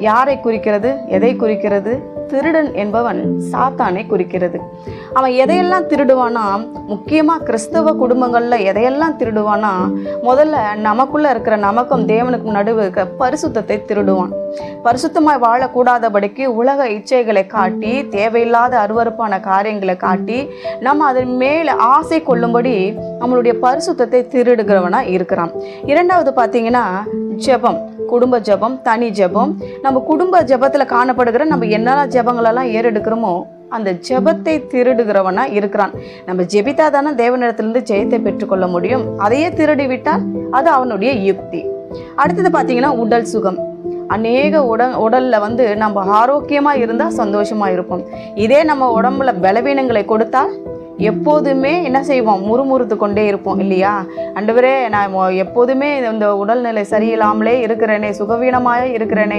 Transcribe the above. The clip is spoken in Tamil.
யாரை குறிக்கிறது எதை குறிக்கிறது? திருடன் என்பவன் சாத்தானை குறிக்கிறது. அவன் எதையெல்லாம் திருடுவானா? முக்கியமாக கிறிஸ்தவ குடும்பங்களில் எதையெல்லாம் திருடுவானா? முதல்ல நமக்குள்ளே இருக்கிற நமக்கும் தேவனுக்கும் நடுவு இருக்கிற பரிசுத்தத்தை திருடுவான். பரிசுத்தமாய் வாழக்கூடாதபடிக்கு உலக இச்சைகளை காட்டி தேவையில்லாத அருவருப்பான காரியங்களை காட்டி நம்ம அதன் மேலே ஆசை கொள்ளும்படி நம்மளுடைய பரிசுத்தத்தை திருடுகிறவனா இருக்கிறான். இரண்டாவது பார்த்தீங்கன்னா ஜெபம். குடும்ப ஜெபம் தனி ஜெபம். நம்ம குடும்ப ஜெபத்தில் காணப்படுகிற நம்ம என்னெல்லாம் ஜெபங்களெல்லாம் ஏறெடுக்கிறோமோ அந்த ஜெபத்தை திருடுகிறவனா இருக்கிறான். நம்ம ஜெபித்தா தானே தேவனிடத்திலிருந்து ஜெயத்தை பெற்றுக்கொள்ள முடியும். அதையே திருடி விட்டால் அது அவனுடைய யுக்தி. அடுத்தது பார்த்தீங்கன்னா உடல் சுகம். அநேக உட உடலில் வந்து நம்ம ஆரோக்கியமாக இருந்தால் சந்தோஷமாக இருப்போம். இதே நம்ம உடம்புல பலவீனங்களை கொடுத்தால் எப்போதுமே என்ன செய்வோம்? முறுமுறுத்து கொண்டே இருப்போம் இல்லையா? ஆண்டவரே நான் எப்போதுமே இந்த உடல்நிலை சரியில்லாமலே இருக்கிறேனே சுகவீனமாக இருக்கிறேனே